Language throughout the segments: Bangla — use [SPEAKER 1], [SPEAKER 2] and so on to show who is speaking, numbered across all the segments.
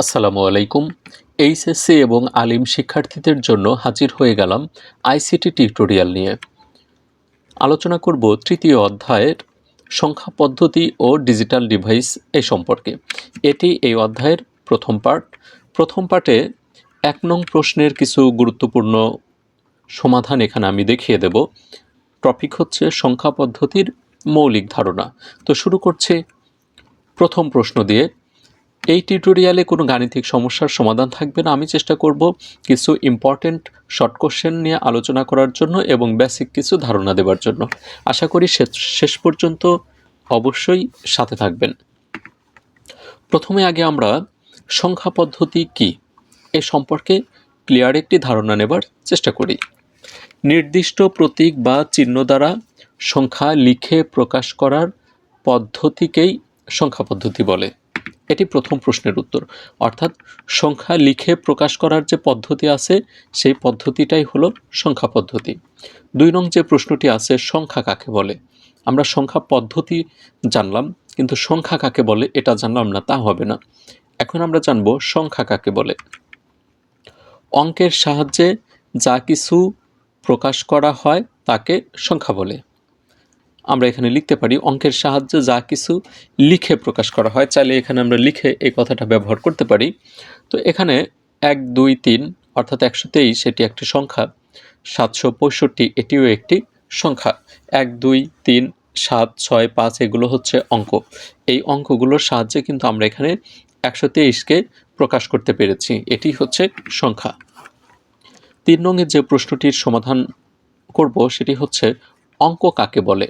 [SPEAKER 1] আসসালামু আলাইকুম। এইচএসসি এবং আলিম শিক্ষার্থীদের জন্য হাজির হয়ে গেলাম আইসিটি টিউটোরিয়াল নিয়ে। আলোচনা করব তৃতীয় অধ্যায়ের সংখ্যা পদ্ধতি ও ডিজিটাল ডিভাইস এ সম্পর্কে। এটি এই অধ্যায়ের প্রথম পার্ট প্রথম পার্টে এক নং প্রশ্নের কিছু গুরুত্বপূর্ণ সমাধান এখানে আমি দেখিয়ে দেব। টপিক হচ্ছে সংখ্যা পদ্ধতির মৌলিক ধারণা। তো শুরু করছে প্রথম প্রশ্ন দিয়ে। এই টিউটোরিয়ালে কোনো গাণিতিক সমস্যার সমাধান থাকবে না। আমি চেষ্টা করব কিছু ইম্পর্টেন্ট শর্ট কোশ্চেন নিয়ে আলোচনা করার জন্য এবং বেসিক কিছু ধারণা দেওয়ার জন্য। আশা করি শেষ- শেষ পর্যন্ত অবশ্যই সাথে থাকবেন। প্রথমে আগে আমরা সংখ্যা পদ্ধতি কি? এ সম্পর্কে ক্লিয়ার একটি ধারণা নেবার চেষ্টা করি। নির্দিষ্ট প্রতীক বা চিহ্ন দ্বারা সংখ্যা লিখে প্রকাশ করার পদ্ধতিকেই সংখ্যা পদ্ধতি বলে। এটি প্রথম প্রশ্নের উত্তর। অর্থাৎ সংখ্যা লিখে প্রকাশ করার যে পদ্ধতি আছে, সেই পদ্ধতিটাই হলো সংখ্যা পদ্ধতি। দুই নং যে প্রশ্নটি আছে, সংখ্যা কাকে বলে? আমরা সংখ্যা পদ্ধতি জানলাম, কিন্তু সংখ্যা কাকে বলে এটা জানলাম না, তা হবে না। এখন আমরা জানব সংখ্যা কাকে বলে। অঙ্কের সাহায্যে যা কিছু প্রকাশ করা হয়, তাকে সংখ্যা বলে। আমরা এখানে লিখতে পারি, অঙ্কের সাহায্যে যা কিছু লিখে প্রকাশ করা হয়, চাইলে এখানে আমরা লিখে এই কথাটা ব্যবহার করতে পারি। তো এখানে এক, দুই, তিন, অর্থাৎ একশো তেইশ, এটি একটি সংখ্যা, সাতশো পঁয়ষট্টি, এটিও একটি সংখ্যা। এক, দুই, তিন, সাত, ছয়, পাঁচ, এগুলো হচ্ছে অঙ্ক। এই অঙ্কগুলোর সাহায্যে কিন্তু আমরা এখানে একশো তেইশকে প্রকাশ করতে পেরেছি, এটি হচ্ছে সংখ্যা। তিন নঙের যে প্রশ্নটির সমাধান করব, সেটি হচ্ছে অঙ্ক কাকে বলে?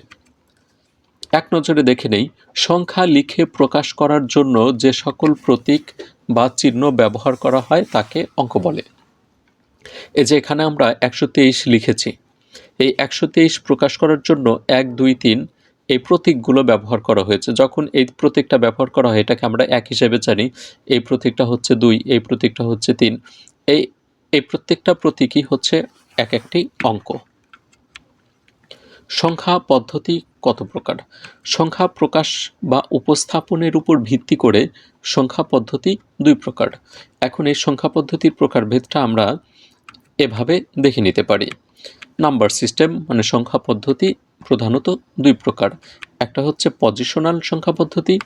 [SPEAKER 1] এক নজরে দেখে নেই, সংখ্যা লিখে প্রকাশ করার জন্য যে সকল প্রতীক বা চিহ্ন ব্যবহার করা হয় তাকে অঙ্ক বলে। এই যে এখানে আমরা একশো তেইশ লিখেছি। এই একশো তেইশ প্রকাশ করার জন্য এক, দুই, তিন এই প্রতীকগুলো ব্যবহার করা হয়েছে। যখন এই প্রতীকটা ব্যবহার করা হয়, এটাকে আমরা এক হিসেবে জানি। এই প্রতীকটা হচ্ছে দুই, এই প্রতীকটা হচ্ছে তিন। এই এই প্রত্যেকটা প্রতীকই হচ্ছে এক একটি অঙ্ক। সংখ্যা পদ্ধতি কত প্রকার? সংখ্যা প্রকাশ বা উপস্থাপনের উপর ভিত্তি করে সংখ্যা পদ্ধতি দুই প্রকার। এখন এই সংখ্যা পদ্ধতির প্রকারভেদটা আমরা এভাবে দেখে নিতে পারি। নাম্বার সিস্টেম মানে সংখ্যা পদ্ধতি, প্রধানত দুই প্রকার। একটা হচ্ছে পজিশনাল সংখ্যা পদ্ধতি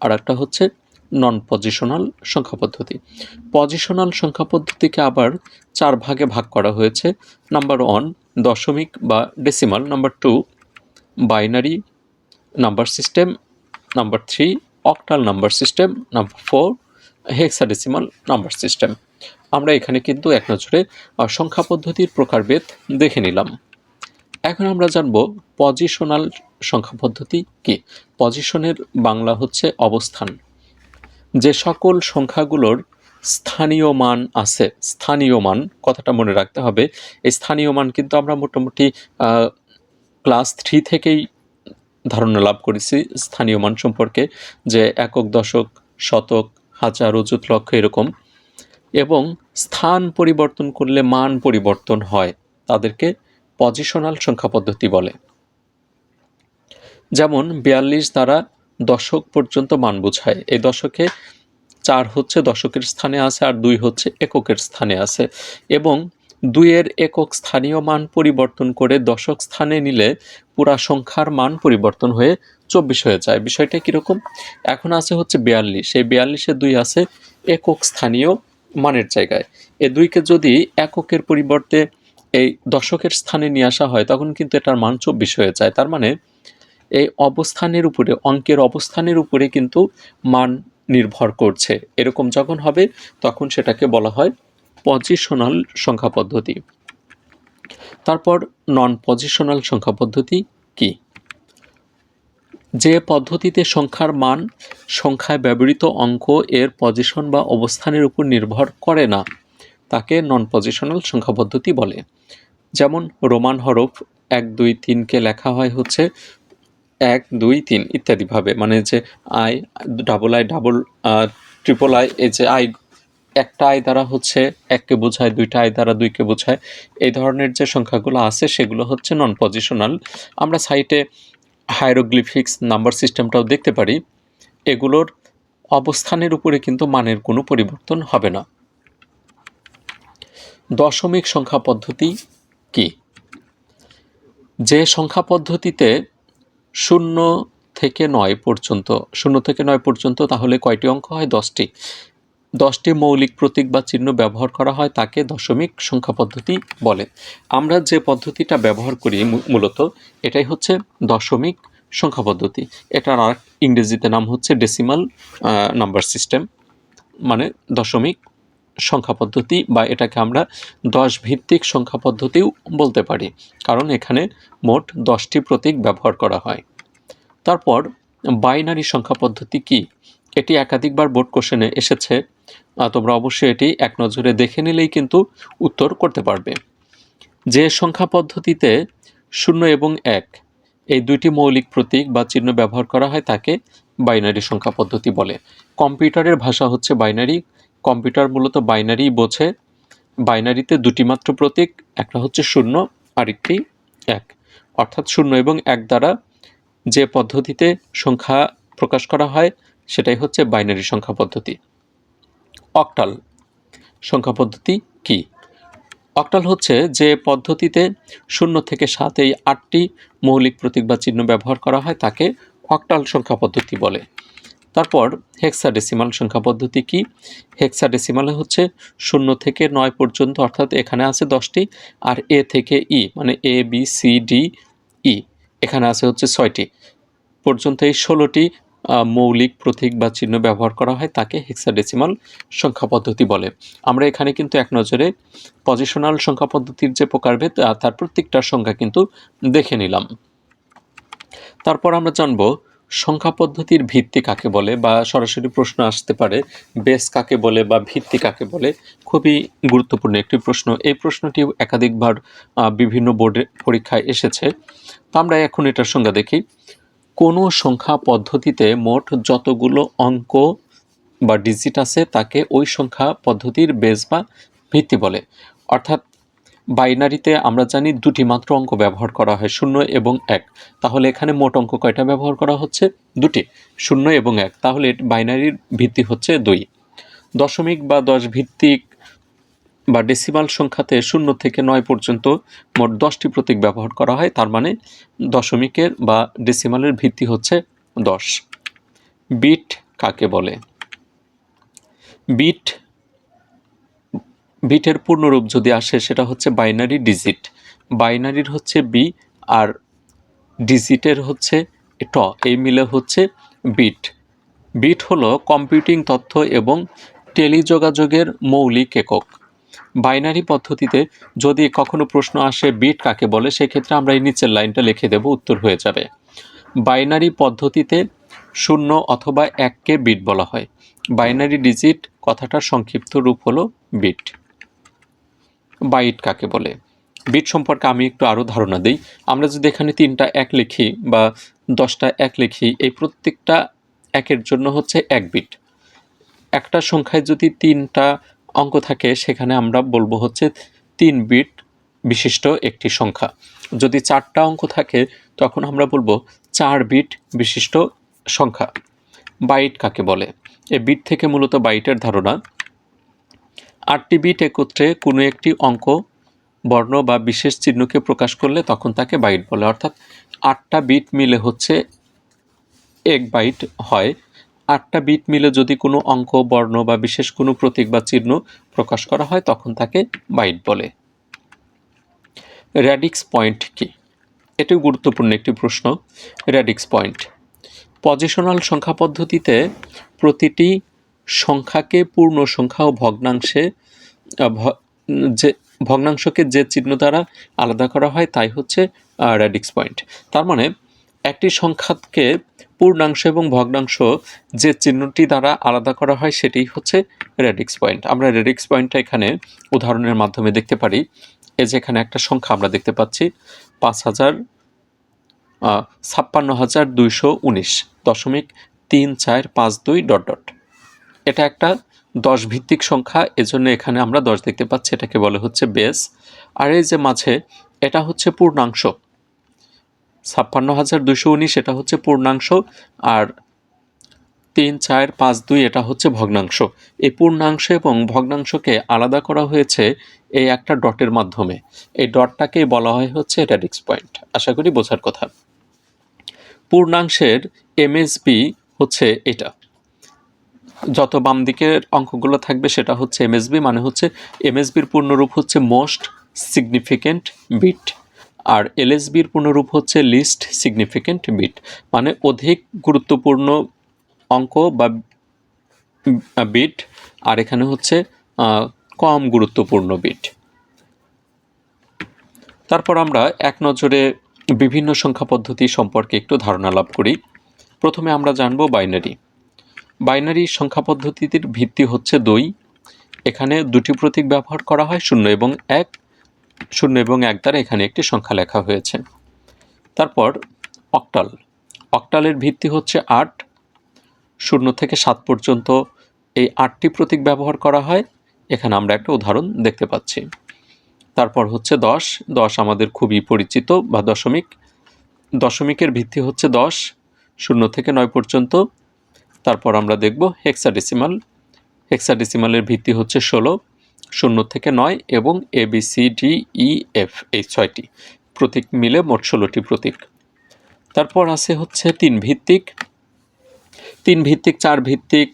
[SPEAKER 1] আর একটা হচ্ছে নন পজিশনাল সংখ্যা পদ্ধতি। পজিশনাল সংখ্যা পদ্ধতিকে আবার চার ভাগে ভাগ করা হয়েছে। নাম্বার ওয়ান দশমিক বা decimal number two binary number system number three octal number system number four hexadecimal number system আমরা এখানে কিন্তু এক নজরে সংখ্যা পদ্ধতির প্রকারভেদ দেখে নিলাম। এখন আমরা জানব পজিশনাল সংখ্যা পদ্ধতি কি? পজিশনের বাংলা হচ্ছে অবস্থান। যে সকল সংখ্যাগুলোর স্থানীয় মান আছে, স্থানীয় মান, কথাটা মনে রাখতে হবে, এই স্থানীয় মান কিন্তু আমরা মোটামুটি ক্লাস থ্রি থেকেই ধারণা লাভ করেছি স্থানীয় মান সম্পর্কে, যে একক, দশক, শতক, হাজার, অযুত, লক্ষ এরকম। এবং স্থান পরিবর্তন করলে মান পরিবর্তন হয়, তাদেরকে পজিশনাল সংখ্যা পদ্ধতি বলে। যেমন, বিয়াল্লিশ দ্বারা দশক পর্যন্ত মান বোঝায়। এই দশকে চার হচ্ছে দশকের স্থানে আছে আর দুই হচ্ছে এককের স্থানে আছে। এবং দুইয়ের একক স্থানীয় মান পরিবর্তন করে দশক স্থানে নিলে পুরা সংখ্যার মান পরিবর্তন হয়ে চব্বিশ হয়ে যায়। বিষয়টা কীরকম? এখন আছে হচ্ছে বিয়াল্লিশ। এই বিয়াল্লিশে দুই আছে একক স্থানীয় মানের জায়গায়। এ দুইকে যদি এককের পরিবর্তে এই দশকের স্থানে নিয়ে আসা হয়, তখন কিন্তু এটার মান চব্বিশ হয়ে যায়। তার মানে এই অবস্থানের উপরে, অঙ্কের অবস্থানের উপরে কিন্তু মান নির্ভর করছে। এরকম যখন হবে, তখন সেটাকে বলা হয় পজিশনাল সংখ্যা পদ্ধতি। তারপর নন পজিশনাল সংখ্যা পদ্ধতি কি? যে পদ্ধতিতে সংখ্যার মান সংখ্যায় ব্যবহৃত অঙ্ক এর পজিশন বা অবস্থানের উপর নির্ভর করে না, তাকে নন পজিশনাল সংখ্যা পদ্ধতি বলে। যেমন, রোমান হরফ এক, দুই, তিনকে লেখা হয় হচ্ছে এক, দুই, তিন ইত্যাদিভাবে মানে যে I double I double triple I এই যে আই একটা আয় দ্বারা হচ্ছে এককে বোঝায়, দুইটা আয় দ্বারা দুইকে বোঝায়, এই ধরনের যে সংখ্যাগুলো আছে সেগুলো হচ্ছে নন পজিশনাল আমরা সাইটে হাইরোগ্লিফিক্স নাম্বার সিস্টেমটাও দেখতে পারি। এগুলোর অবস্থানের উপরে কিন্তু মানের কোনো পরিবর্তন হবে না। দশমিক সংখ্যা পদ্ধতি কি? যে সংখ্যা পদ্ধতিতে শূন্য থেকে নয় পর্যন্ত, শূন্য থেকে নয় পর্যন্ত তাহলে কয়টি অঙ্ক হয়? দশটি। দশটি মৌলিক প্রতীক বা চিহ্ন ব্যবহার করা হয় তাকে দশমিক সংখ্যা পদ্ধতি বলে। আমরা যে পদ্ধতিটা ব্যবহার করি মূলত এটাই হচ্ছে দশমিক সংখ্যা পদ্ধতি। এটার আর ইংরেজিতে নাম হচ্ছে ডেসিমাল নাম্বার সিস্টেম মানে দশমিক সংখ্যা পদ্ধতি বা এটাকে আমরা দশ ভিত্তিক সংখ্যা পদ্ধতিও বলতে পারি, কারণ এখানে মোট দশটি প্রতীক ব্যবহার করা হয়। তারপর, বাইনারি সংখ্যা পদ্ধতি কি? এটি একাধিকবার বোর্ড কোশ্চেনে এসেছে তোমরা অবশ্যই এটি এক নজরে দেখে নিলেই কিন্তু উত্তর করতে পারবে। যে সংখ্যা পদ্ধতিতে শূন্য এবং এক, এই দুইটি মৌলিক প্রতীক বা চিহ্ন ব্যবহার করা হয় তাকে বাইনারি সংখ্যা পদ্ধতি বলে। কম্পিউটারের ভাষা হচ্ছে বাইনারি কম্পিউটার মূলত বাইনারি বোঝে। বাইনারিতে দুটি মাত্র প্রতীক, একটা হচ্ছে শূন্য আরেকটি এক। অর্থাৎ শূন্য এবং এক দ্বারা যে পদ্ধতিতে সংখ্যা প্রকাশ করা হয়, সেটাই হচ্ছে বাইনারি সংখ্যা পদ্ধতি। অক্টাল সংখ্যা পদ্ধতি কি? অক্টাল হচ্ছে যে পদ্ধতিতে শূন্য থেকে সাত এই আটটি মৌলিক প্রতীক বা চিহ্ন ব্যবহার করা হয়, তাকে অক্টাল সংখ্যা পদ্ধতি বলে। তারপর হেক্সাডেসিমাল সংখ্যা পদ্ধতি কি? হেক্সাডেসিমালে হচ্ছে শূন্য থেকে নয় পর্যন্ত, অর্থাৎ এখানে আছে দশটি, আর এ থেকে ই মানে A, B, C, D, E, এখানে আছে হচ্ছে ছয়টি। পর্যন্ত এই ষোলোটি মৌলিক প্রতীক বা চিহ্ন ব্যবহার করা হয়, তাকে হেক্সাডেসিমাল সংখ্যা পদ্ধতি বলে। আমরা এখানে কিন্তু এক নজরে পজিশনাল সংখ্যা পদ্ধতির যে প্রকারভেদ তার প্রত্যেকটার সংখ্যা কিন্তু দেখে নিলাম। তারপর আমরা জানব সংখ্যা পদ্ধতির ভিত্তি কাকে বলে বা সরাসরি প্রশ্ন আসতে পারে বেস কাকে বলে বা ভিত্তি কাকে বলে, খুবই গুরুত্বপূর্ণ একটি প্রশ্ন। এই প্রশ্নটি একাধিকবার বিভিন্ন বোর্ডে পরীক্ষায় এসেছে। তো আমরা এখন এটার সংজ্ঞা দেখি। কোনো সংখ্যা পদ্ধতিতে মোট যতগুলো অঙ্ক বা ডিজিট আছে তাকে ওই সংখ্যা পদ্ধতির বেস বা ভিত্তি বলে? অর্থাৎ বাইনারিতে আমরা জানি দুটি মাত্র অঙ্ক ব্যবহার করা হয়, শূন্য এবং এক। তাহলে এখানে মোট অঙ্ক কয়টা ব্যবহার করা হচ্ছে? দুটি, শূন্য এবং এক। তাহলে বাইনারির ভিত্তি হচ্ছে দুই। দশমিক বা দশ ভিত্তিক বা ডেসিমাল সংখ্যাতে শূন্য থেকে নয় পর্যন্ত মোট দশটি প্রতীক ব্যবহার করা হয়, তার মানে দশমিকের বা ডেসিমালের ভিত্তি হচ্ছে দশ। বিট কাকে বলে? বিট বিটের পূর্ণরূপ যদি আসে, সেটা হচ্ছে বাইনারি ডিজিট। বাইনারির হচ্ছে বি আর ডিজিটের হচ্ছে ট। এই মিলে হচ্ছে বিট। বিট হলো কম্পিউটিং তথ্য এবং টেলিযোগাযোগের মৌলিক একক। বাইনারি পদ্ধতিতে যদি কখনো প্রশ্ন আসে, বিট কাকে বলে, সেক্ষেত্রে আমরা এই নিচের লাইনটা লিখে দেব, উত্তর হয়ে যাবে। বাইনারি পদ্ধতিতে শূন্য অথবা এককে বিট বলা হয়। বাইনারি ডিজিট কথাটার সংক্ষিপ্ত রূপ হলো বিট। বাইট কাকে বলে? বিট সম্পর্কে আমি একটু আরও ধারণা দিই। আমরা যদি এখানে তিনটা এক লিখি বা দশটা এক লিখি, এই প্রত্যেকটা একের জন্য হচ্ছে এক বিট। একটা সংখ্যায় যদি তিনটা অঙ্ক থাকে, সেখানে আমরা বলব হচ্ছে তিন বিট বিশিষ্ট একটি সংখ্যা। যদি চারটা অঙ্ক থাকে, তখন আমরা বলব চার বিট বিশিষ্ট সংখ্যা। বাইট কাকে বলে? এ বিট থেকে মূলত বাইটের ধারণা। আটটি বিট একত্রে কোনো একটি অঙ্ক, বর্ণ বা বিশেষ চিহ্নকে প্রকাশ করলে তখন তাকে বাইট বলে। অর্থাৎ আটটা বিট মিলে হচ্ছে এক বাইট হয়। আটটা বিট মিলে যদি কোনো অঙ্ক, বর্ণ বা বিশেষ কোনো প্রতীক বা চিহ্ন প্রকাশ করা হয়, তখন তাকে বাইট বলে। র্যাডিক্স পয়েন্ট কি? এটিও গুরুত্বপূর্ণ একটি প্রশ্ন। Radix point. পজিশনাল সংখ্যা পদ্ধতিতে প্রতিটি সংখ্যাকে পূর্ণ সংখ্যা ও ভগ্নাংশে যে, ভগ্নাংশকে যে চিহ্ন দ্বারা আলাদা করা হয় তাই হচ্ছে র্যাডিক্স পয়েন্ট তার মানে একটি সংখ্যাকে পূর্ণাংশ এবং ভগ্নাংশ যে চিহ্নটি দ্বারা আলাদা করা হয় সেটি হচ্ছে রেডিক্স পয়েন্ট আমরা রেডিক্স পয়েন্টটা এখানে উদাহরণের মাধ্যমে দেখতে পারি। এই যে এখানে একটা সংখ্যা আমরা দেখতে পাচ্ছি, পাঁচ হাজার ছাপ্পান্ন হাজার দুইশো উনিশ দশমিক তিন চার পাঁচ দুই ডট ডট। এটা একটা দশ ভিত্তিক সংখ্যা, এজন্য এখানে আমরা দশ দেখতে পাচ্ছি, এটাকে বলে হচ্ছে বেস আর এই যে মাঝে, এটা হচ্ছে পূর্ণাংশ। ছাপ্পান্ন হাজার দুশো উনিশ, এটা হচ্ছে পূর্ণাংশ। আর তিন, চার, পাঁচ, দুই, এটা হচ্ছে ভগ্নাংশ। এই পূর্ণাংশ এবং ভগ্নাংশকে আলাদা করা হয়েছে এই একটা ডটের মাধ্যমে। এই ডটটাকেই বলা হয় হচ্ছে এটা র্যাডিক্স পয়েন্ট। আশা করি বোঝার কথা। পূর্ণাংশের এমএসবি হচ্ছে এটা। যত বাম দিকের অঙ্কগুলো থাকবে, সেটা হচ্ছে এমএসবি মানে হচ্ছে এমএসবির পূর্ণরূপ হচ্ছে মোস্ট সিগনিফিকেন্ট বিট আর এলএসবির পূর্ণরূপ হচ্ছে লিস্ট সিগনিফিকেন্ট বিট মানে অধিক গুরুত্বপূর্ণ অঙ্ক বা বিট আর এখানে হচ্ছে কম গুরুত্বপূর্ণ বিট তারপর আমরা এক নজরে বিভিন্ন সংখ্যা পদ্ধতি সম্পর্কে একটু ধারণা লাভ করি। প্রথমে আমরা জানব বাইনারি বাইনারি সংখ্যা পদ্ধতিটির ভিত্তি হচ্ছে দুই। এখানে দুটি প্রতীক ব্যবহার করা হয়, শূন্য এবং এক। শূন্য এবং এক দ্বারা এখানে একটি সংখ্যা লেখা হয়েছে। তারপর অক্টাল। অক্টালের ভিত্তি হচ্ছে আট। শূন্য থেকে সাত পর্যন্ত এই আটটি প্রতীক ব্যবহার করা হয়। এখানে আমরা একটা উদাহরণ দেখতে পাচ্ছি। তারপর হচ্ছে দশ। দশ আমাদের খুবই পরিচিত বা দশমিক। দশমিকের ভিত্তি হচ্ছে দশ। শূন্য থেকে নয় পর্যন্ত তারপর আমরা দেখব হেক্সাডেসিমাল হেক্সাডেসিমালের ভিত্তি হচ্ছে ষোলো, শূন্য থেকে নয় এবং A B C D E F এই ছয়টি। প্রতীক মিলে মোট ষোলোটি প্রতীক। তারপর আছে হচ্ছে তিন ভিত্তিক। তিন ভিত্তিক, চার ভিত্তিক,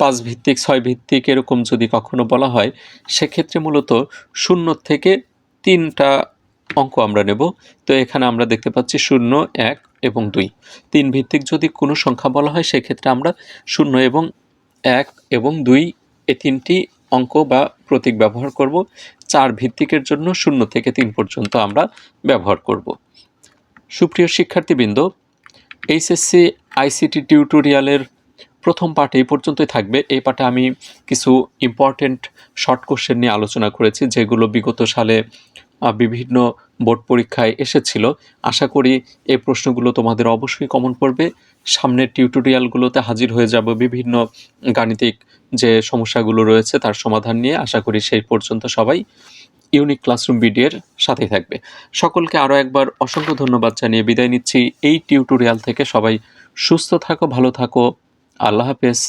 [SPEAKER 1] পাঁচ ভিত্তিক, ছয় ভিত্তিক এরকম যদি কখনো বলা হয়, সেক্ষেত্রে মূলত শূন্য থেকে তিনটা অঙ্ক আমরা নেব। তো এখানে আমরা দেখতে পাচ্ছি শূন্য, এক এবং দুই। তিন ভিত্তিক যদি কোনো সংখ্যা বলা হয়, সেক্ষেত্রে আমরা শূন্য এবং এক এবং দুই এ তিনটি অঙ্ক বা প্রতীক ব্যবহার করব। চার ভিত্তিকের জন্য শূন্য থেকে তিন পর্যন্ত আমরা ব্যবহার করব। সুপ্রিয় শিক্ষার্থীবৃন্দ, এইচএসসি, আইসিটি টিউটোরিয়ালের প্রথম পার্ট এই পর্যন্তই থাকবে। এই পাঠে আমি কিছু ইম্পর্টেন্ট শর্ট কোশ্চেন নিয়ে আলোচনা করেছি, যেগুলো বিগত সালে বিভিন্ন বোর্ড পরীক্ষায় এসেছিল। আশা করি এই প্রশ্নগুলো তোমাদের অবশ্যই কমন পড়বে। সামনের টিউটোরিয়ালগুলোতে হাজির হয়ে যাব বিভিন্ন গাণিতিক যে সমস্যাগুলো রয়েছে তার সমাধান নিয়ে। আশা করি সেই পর্যন্ত সবাই ইউনিক ক্লাসরুম বিডিএর সাথেই থাকবে। সকলকে আরও একবার অসংখ্য ধন্যবাদ জানিয়ে বিদায় নিচ্ছি। এই টিউটোরিয়াল থেকে সবাই সুস্থ থাকো, ভালো থাকো। আল্লাহ হাফেজ।